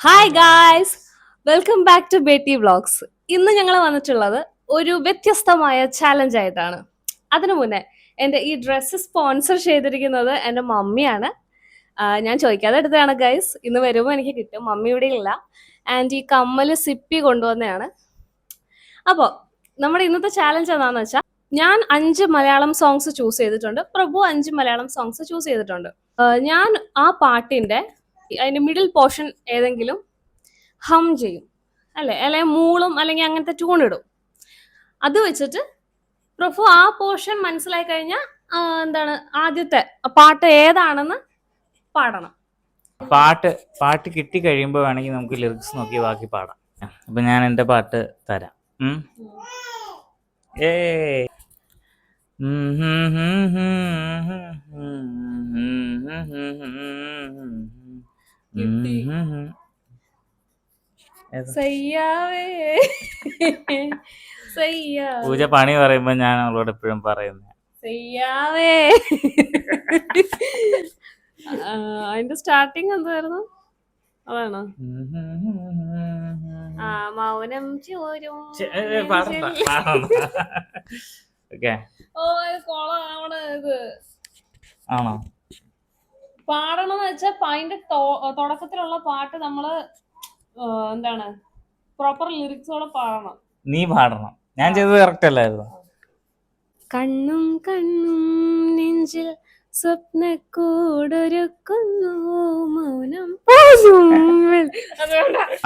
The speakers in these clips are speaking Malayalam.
Hi guys welcome back to Betty vlogs ഇന്ന് ഞങ്ങൾ വന്നിട്ടുള്ളത് ഒരു വ്യത്യസ്തമായ ചാലഞ്ച് ആയിട്ടാണ്. അതിനു മുന്നേ എന്റെ ഈ ഡ്രസ്സ് സ്പോൺസർ ചെയ്തിരിക്കുന്നത് എന്റെ മമ്മിയാണ്. ഞാൻ ചോദിക്കാതെ എടുത്തതാണ് ഗൈസ് ഇന്ന് വരുമ്പോൾ എനിക്ക് കിട്ടും. മമ്മി ഇവിടെ ഇല്ല. ആൻഡ് ഈ കമ്മൽ സിപ്പി കൊണ്ടുവന്നതാണ്. അപ്പോൾ നമ്മുടെ ഇന്നത്തെ ചാലഞ്ച് എന്താണെന്ന് വെച്ചാൽ ഞാൻ അഞ്ച് മലയാളം സോങ്സ് ചൂസ് ചെയ്തിട്ടുണ്ട്. പ്രഭു അഞ്ച് മലയാളം സോങ്സ് ചൂസ് ചെയ്തിട്ടുണ്ട്. ഞാൻ ആ പാട്ടിന്റെ അതിന്റെ മിഡിൽ പോർഷൻ ഏതെങ്കിലും ഹം ചെയ്യും അല്ലെ അല്ലെങ്കിൽ മൂളും അല്ലെങ്കിൽ അങ്ങനത്തെ ട്യൂൺ ഇടും അത് വെച്ചിട്ട് പ്രഭു ആ പോർഷൻ മനസ്സിലായി കഴിഞ്ഞാൽ എന്താണ് ആദ്യത്തെ പാട്ട് ഏതാണെന്ന് പാടണം പാട്ട് പാട്ട് കിട്ടി കഴിയുമ്പോൾ വേണമെങ്കിൽ നമുക്ക് ലിറിക്സ് നോക്കി ബാക്കി പാടാം അപ്പൊ ഞാൻ എന്റെ പാട്ട് തരാം. ഉം ഹും ഹും ഹും ഹും ഹും ഹും ഹും ഹും കിട്ടി. സയ്യാ പൂജ പണി പറയുമ്പോ ഞാൻ അവളോട് എപ്പോഴും പറയുന്നത് സയ്യാവേ അതിന്റെ സ്റ്റാർട്ടിങ് എന്തായിരുന്നു? അതാണോ? ആ മൗനം ചോരും. ഓക്കെ ഓ കോളം ഇത്. ആണോ? പാടണം എന്ന് വെച്ചാൽ അതിന്റെ തുടക്കത്തിലുള്ള പാട്ട് നമ്മൾ എന്താണ് പ്രോപ്പർ ലിറിക്സോടെ പാടണം. നീ പാടണം. ഞാൻ ചെയ്തത് കറക്റ്റ് അല്ലായിരുന്നു? കണ്ണും കണ്ണും നെഞ്ചിൽ സ്വപ്നക്കൂടൊരുക്കുന്നു മൗനം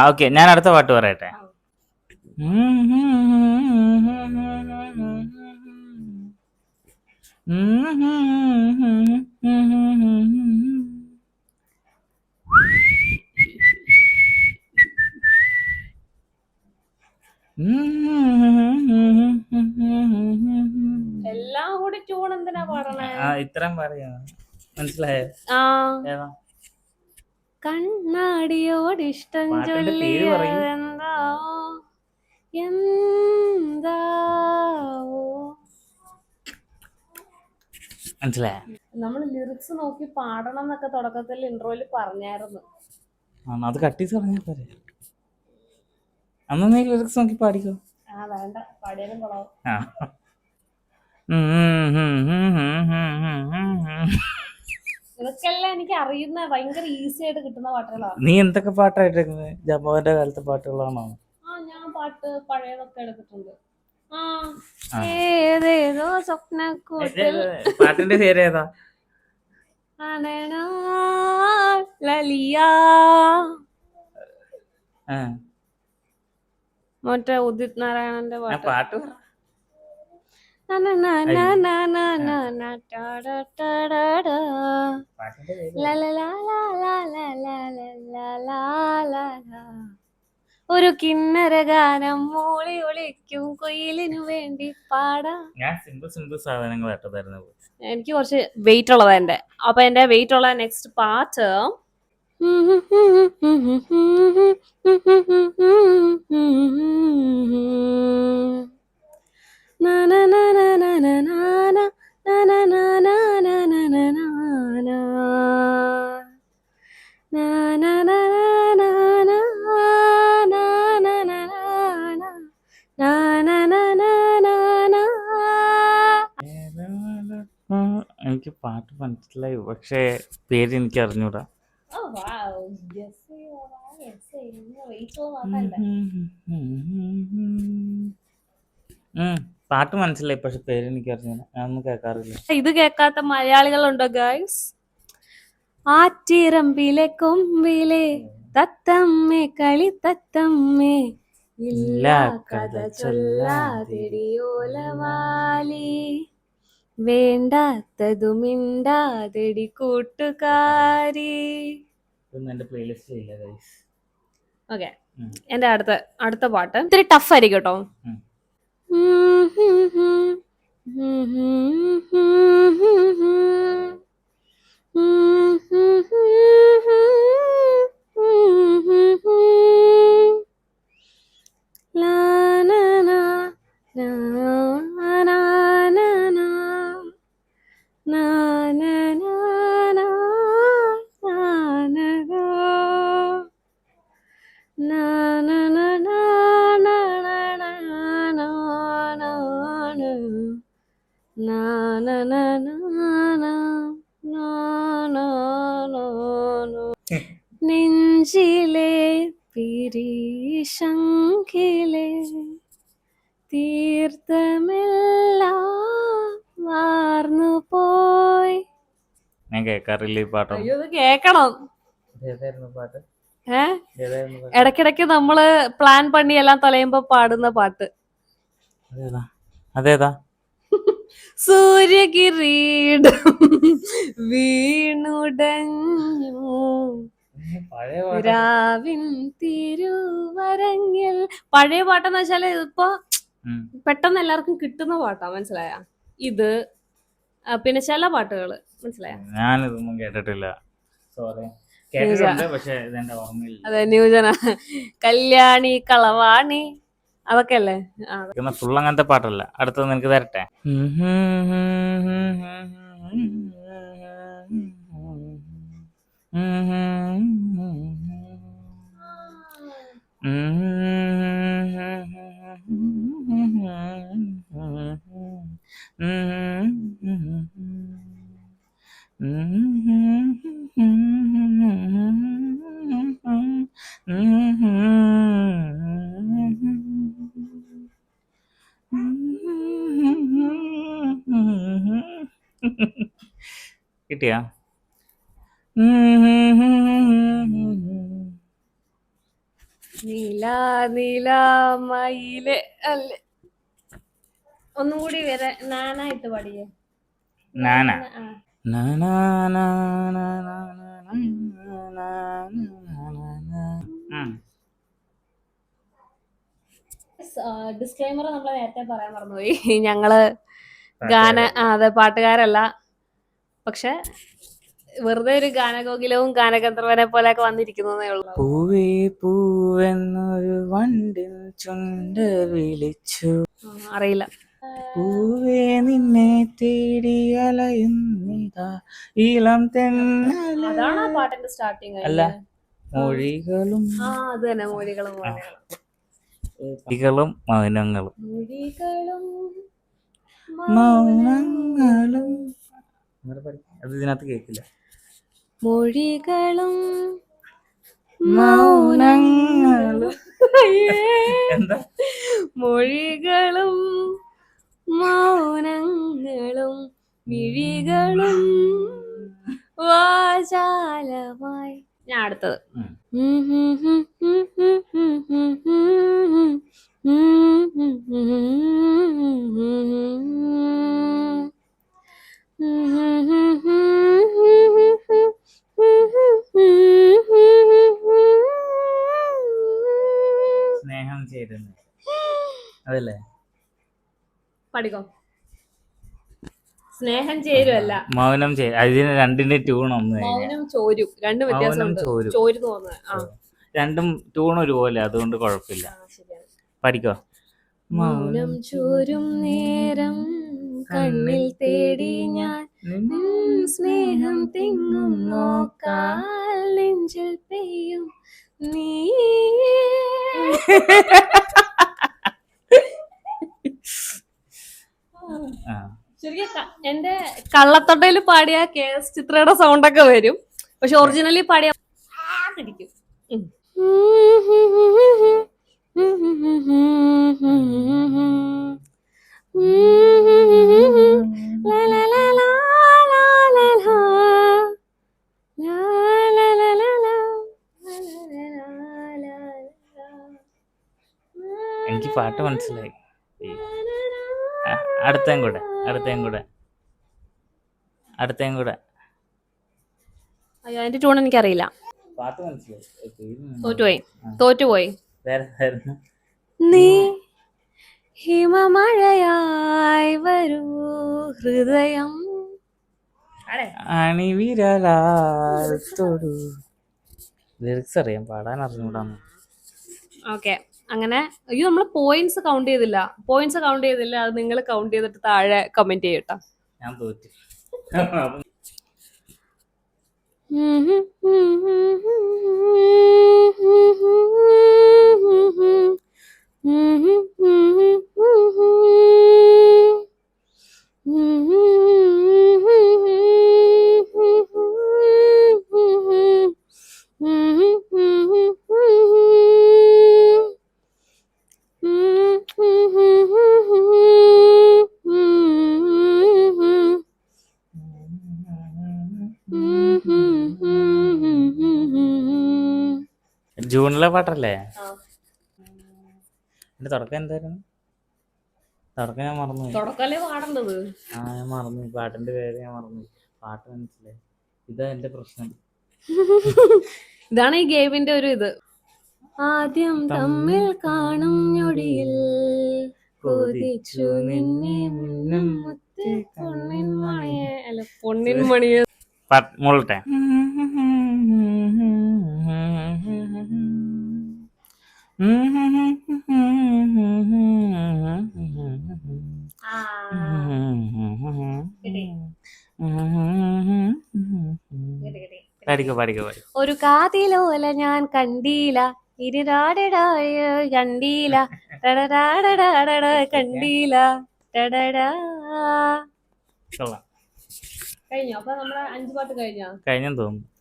ഓക്കെ ഞാൻ അടുത്ത പാട്ട് പറയട്ടെ. എല്ലാം കൂടി ട്യൂൺ എന്തിനാ പാടണേ? ഇത്രയും പറയാ. മനസ്സിലായോ? കണ്ണാടിയോട് ഇഷ്ടം ചൊല്ലിയതെന്താ? പേര് മനസ്സിലായോ നമ്മൾ ലിറിക്സ് നോക്കി പാടണം എന്നൊക്കെ തുടക്കത്തിൽ ഇൻട്രോയിൽ പറഞ്ഞായിരുന്നു അത് കട്ട് ചെയ്ത് പറഞ്ഞാൽ പോരെ അന്ന് നീ ലിറിക്സ് നോക്കി പാടിക്കോ ആ വേണ്ട പാടിയാലും കൊള്ളാവും ആ ഇതൊക്കെല്ലാം എനിക്ക് അറിയുന്ന ഭയങ്കര ഈസി ആയിട്ട് കിട്ടുന്ന പാട്ടുകളാണ് നീ എന്തൊക്കെ പാട്ടായിട്ടേക്കുന്നത് ജമ്മോന്റെ കാലത്തെ പാട്ടുകളാണോ ആ ഞാൻ പാട്ട് പഴയതൊക്കെ എടുത്തിട്ടുണ്ട്. ഏതേതോ സ്വപ്നക്കൂട്ടിൽ പാട്ടിന്റെ പേര് ഏതാ? മറ്റേ ഉദിത് നാരായണന്റെ പാട്ട്. പാട്ട് ഒരു കിന്നര ഗാനം മൂളി ഒളിക്കും കുയിലിനു വേണ്ടി പാടാം ഞാൻ സിമ്പിൾ സിമ്പിൾ സാധനങ്ങൾ ഇട്ടതായിരുന്നു എനിക്ക് കുറച്ച് വെയിറ്റ് ഉള്ളതാ എന്റെ അപ്പൊ എന്റെ വെയിറ്റ് ഉള്ള നെക്സ്റ്റ് പാട്ട് എനിക്ക് പാട്ട് മനസ്സിലായി പക്ഷേ പേര് എനിക്ക് അറിഞ്ഞൂടാ. പാട്ട് മനസ്സിലായി പക്ഷെ പേര് എനിക്ക് അറിഞ്ഞൂടാ. ഞാനൊന്നും കേൾക്കാറില്ല. ഇത് കേൾക്കാത്ത മലയാളികളുണ്ടോ ഗൈസ് ആറ്റിറമ്പിലെ കൊമ്പിലെ തത്തമ്മേ കളി തത്തമ്മേ ഇല്ല കഥ ചൊല്ലാതെടിയോലവാലി വേണ്ടാത്തതുമിണ്ടാതെടി കൂട്ടുകാരി ഓക്കെ എന്റെ അടുത്ത അടുത്ത പാട്ട് ഇത്തിരി ടഫ് ആയിരിക്കും കേട്ടോ Mm-hmm. നെഞ്ചിലെ പിരിശങ്കിലെ തീർത്ഥമെല്ലാം വാർന്നു പോയി ഞാൻ കേൾക്കാറില്ല ഈ പാട്ട് അയ്യോ ഇത് കേക്കണം. ഇടക്കിടക്ക് പാട്ട്? ഏ? ഇടയ്ക്കിടയ്ക്ക് നമ്മൾ പ്ലാൻ പണി എല്ലാം തലയുമ്പോ പാടുന്ന പാട്ട്. അതേതാ? അതേതാ? സൂര്യകിരീടം വീണുടഞ്ഞു. പഴയ രാവിൻ തിരുവരങ്ങിൽ. പഴയ പാട്ടെന്ന് വെച്ചാൽ ഇപ്പൊ പെട്ടെന്ന് എല്ലാവർക്കും കിട്ടുന്ന പാട്ടാ മനസ്സിലായ? ഇത് പിന്നെ ചില പാട്ടുകൾ. മനസ്സിലായ? ഞാനിതൊന്നും കേട്ടിട്ടില്ല. സോറി കേട്ടിട്ടുണ്ട് പക്ഷെ ഇതെന്റെ ഓർമ്മയില്ല അതെ ന്യൂജന. കല്യാണി കളവാണി അതൊക്കെ. അല്ലേ ആ ഫുൾ അങ്ങനത്തെ പാട്ടല്ല. അടുത്തത് നിനക്ക് തരട്ടെ. കിട്ടിയാ? നീല നീല മയിൽ അല്ലേ? ഒന്നും കൂടി വരെ നാനായിട്ട് പാടിയേ. നാന? ആ. ഡിസ്ക്ലൈമർ നമ്മൾ നേരത്തെ പറയാൻ മറന്നുപോയി. ഞങ്ങൾ ഗാന അതെ പാട്ടുകാരല്ല. പക്ഷെ വെറുതെ ഒരു ഗാനഗോകിലവും ഗാനഗന്ധർവനെ പോലെയൊക്കെ വന്നിരിക്കുന്നതേ ഉള്ളൂ. പൂവേ പൂവെന്നൊരു വണ്ടിൽ ചുണ്ട് വിളിച്ചു. അറിയില്ല. പൂവേ നിന്നെ തേടി അലയുന്നിതാ. ഇളം തെന്നല. അതാണ് ആ പാട്ടിന്റെ സ്റ്റാർട്ടിങ് അല്ല മൊഴികളും. ആ അത് തന്നെ മൊഴികളും മൗനങ്ങളും. മൊഴികളും. മൗനങ്ങളും. മൊഴികളും മൗനങ്ങളും. അത് ഇതിനകത്ത് കേക്കില്ല മൊഴികളും മൗനങ്ങളും. എന്താ? മൊഴികളും മൗനങ്ങളും മിഴികളും വാചാലമായി. ഞാൻ അടുത്തത്. സ്നേഹം ചേരുന്നു. അതല്ലേ? പഠിക്കോ? സ്നേഹം ചേരുമല്ല മൗനം ചേരും അതിന് രണ്ടിന്റെ ട്യൂൺ ഒന്ന് മൗനം ചോരും. രണ്ട് വ്യത്യാസം ചോരും. തോന്നുന്നത്. രണ്ടും ട്യൂൺ ഒരുപോലെ അതുകൊണ്ട് കുഴപ്പമില്ല. പഠിക്കോ? മൗനം ചോരും നേരം കണ്ണിൽ തേടി ഞാൻ സ്നേഹം തിങ്ങും നോക്കാൽ നെഞ്ചിൽ പെയ്യും നീ കള്ളത്തൊട്ടയിൽ പാടിയ കെ എസ് ചിത്രയുടെ സൗണ്ട് ഒക്കെ വരും. പക്ഷെ ഒറിജിനലി പാടിയ എനിക്ക് പാട്ട് മനസ്സിലായി. അടുത്തേം കൂടെ അടുത്തേം കൂടെ. അടുത്തേം കൂടെ. അയ്യോ അതിന്റെ ട്യൂൺ എനിക്കറിയില്ല. പാട്ട് തോറ്റുപോയി തോറ്റുപോയി. വേറെ ആയിരുന്നു നീ ഹിമമഴയായി വരൂ ഹൃദയം അണിവിരലാത്തോടു ലിറിക്സ് അറിയാം പാടാൻ അറിഞ്ഞൂടാന്ന് ഓക്കെ അങ്ങനെ അയ്യോ നമ്മൾ പോയിന്റ്സ് കൗണ്ട് ചെയ്തില്ല. പോയിന്റ്സ് കൗണ്ട് ചെയ്തില്ല അത് നിങ്ങൾ കൗണ്ട് ചെയ്തിട്ട് താഴെ കമന്റ് ചെയ്യട്ടോ ഞാൻ തോറ്റു. Mm-hmm. ജൂണിലെ പാട്ടല്ലേ? എന്റെ തുടക്കം എന്തായിരുന്നു? തുടക്കം ഞാൻ മറന്നു തുടക്കല്ലേ പാടേണ്ടത്? ആ ഞാൻ മറന്നു പാട്ടിന്റെ പേര് ഞാൻ മറന്നു പാട്ട് മനസ്സിലായി. ഇതാ എന്റെ പ്രശ്നം. ഇതാണ് ഈ ഗെയിമിന്റെ ഒരു ഇത്. ആദ്യം തമ്മിൽ കാണും ഞൊടിയിൽ കൊതിച്ചു നിന്നെ മുന്നം മുത്തേ പൊന്നിൻ മണിയെ. അല്ല പൊന്നിൻ മണിയെ. പാട്ട് ഒരു കാതിലോല ഞാൻ കണ്ടീല. ഇരുരാടടായ കണ്ടീല. ടടടാടടാടട കണ്ടീല. ടടടാ. കഴിഞ്ഞോ? അപ്പൊ നമ്മളെ അഞ്ചു പാട്ട് കഴിഞ്ഞോ? കഴിഞ്ഞെന്ന് തോന്നുന്നു.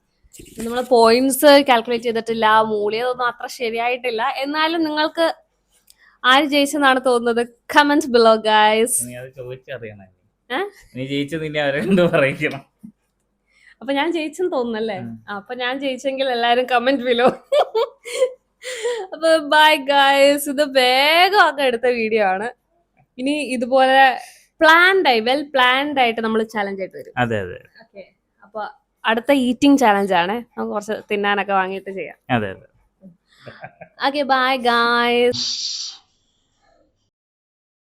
നമ്മൾ പോയിന്റ്സ് കാൽക്കുലേറ്റ് ചെയ്തിട്ടില്ല മൂല്യതൊന്നും അത്ര ശരിയായിട്ടില്ല. എന്നാലും നിങ്ങൾക്ക് ആര് ജയിച്ചെന്നാണ് തോന്നുന്നത്? കമന്റ് ബിലോ ഗൈസ് അപ്പൊ ഞാൻ ജയിച്ചെന്ന് തോന്നുന്നല്ലേ. അപ്പൊ ഞാൻ ജയിച്ചെങ്കിൽ എല്ലാരും കമന്റ് ബിലോ അപ്പൊ ബൈ ഗൈസ് ഇത് വേഗം ഒക്കെ എടുത്ത വീഡിയോ ആണ്. ഇനി ഇതുപോലെ പ്ലാൻഡ് ആയി വെൽ പ്ലാൻഡ് ആയിട്ട് നമ്മൾ ചലഞ്ച് ആയിട്ട് വരും. അതെ അതെ. ഓക്കെ അപ്പൊ അടുത്ത ഈറ്റിംഗ് ചലഞ്ച് ആണ്. നമുക്ക് കുറച്ച് തിന്നാനൊക്കെ വാങ്ങിയിട്ട് ചെയ്യാം. അതെ അതെ. Okay bye guys